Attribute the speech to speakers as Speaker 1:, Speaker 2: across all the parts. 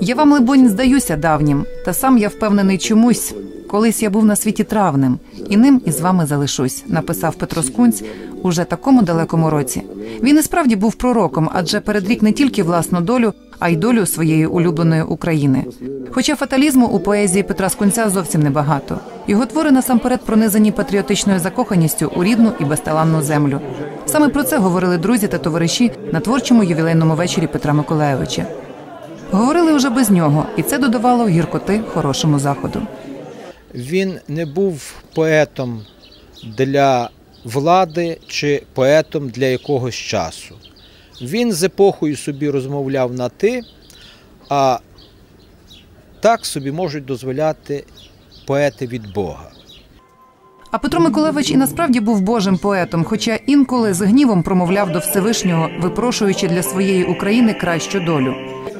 Speaker 1: Я вам, либонь, здаюся давнім, та сам я впевнений чомусь. Колись я був на світі травним, і ним із вами залишусь, написав Петро Скунць уже такому далекому році. Він і справді був пророком, адже передрік не тільки власну долю, а й долю своєї улюбленої України. Хоча фаталізму у поезії Петра Скунця зовсім небагато. Його твори насамперед пронизані патріотичною закоханістю у рідну і безталанну землю. Саме про це говорили друзі та товариші на творчому ювілейному вечорі Петра Миколайовича. Говорили вже без нього, і це додавало гіркоти хорошому заходу.
Speaker 2: Він не був поетом для влади чи поетом для якогось часу. Він з епохою собі розмовляв на ти, а так собі можуть дозволяти поети від Бога.
Speaker 1: А Петро Миколайович і насправді був божим поетом, хоча інколи з гнівом промовляв до Всевишнього, випрошуючи для своєї України кращу долю.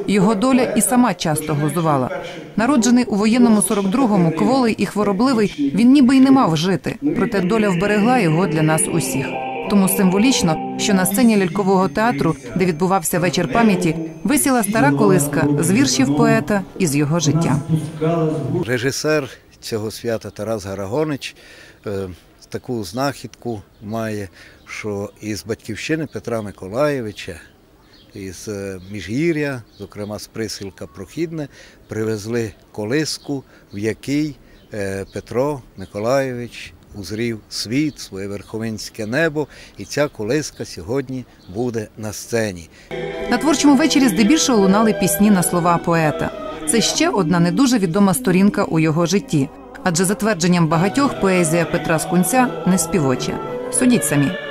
Speaker 1: Його доля і сама часто глузувала. Народжений у воєнному 42-му, кволий і хворобливий, він ніби й не мав жити, проте доля вберегла його для нас усіх. Тому символічно, що на сцені лялькового театру, де відбувався вечір пам'яті, висіла стара колиска з віршів поета і з його життя.
Speaker 3: Режисер цього свята Тарас Гарагонич е, таку знахідку має, що із батьківщини Петра Миколаєвича, із е, Міжгір'я, зокрема з присілка Прохідне, привезли колиску, в якій е, Петро Миколаєвич узрів світ, своє верховинське небо, і ця колиска сьогодні буде на сцені.
Speaker 1: На творчому вечорі здебільшого лунали пісні на слова поета. Це ще одна не дуже відома сторінка у його житті. Адже за твердженням багатьох поезія Петра Скунця не співоча. Судіть самі.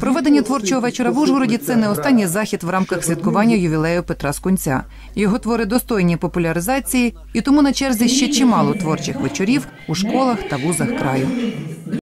Speaker 1: Проведення творчого вечора в Ужгороді це не останній захід в рамках святкування ювілею Петра Скунця. Його твори достойні популяризації, і тому на черзі ще чимало творчих вечорів у школах та вузах краю.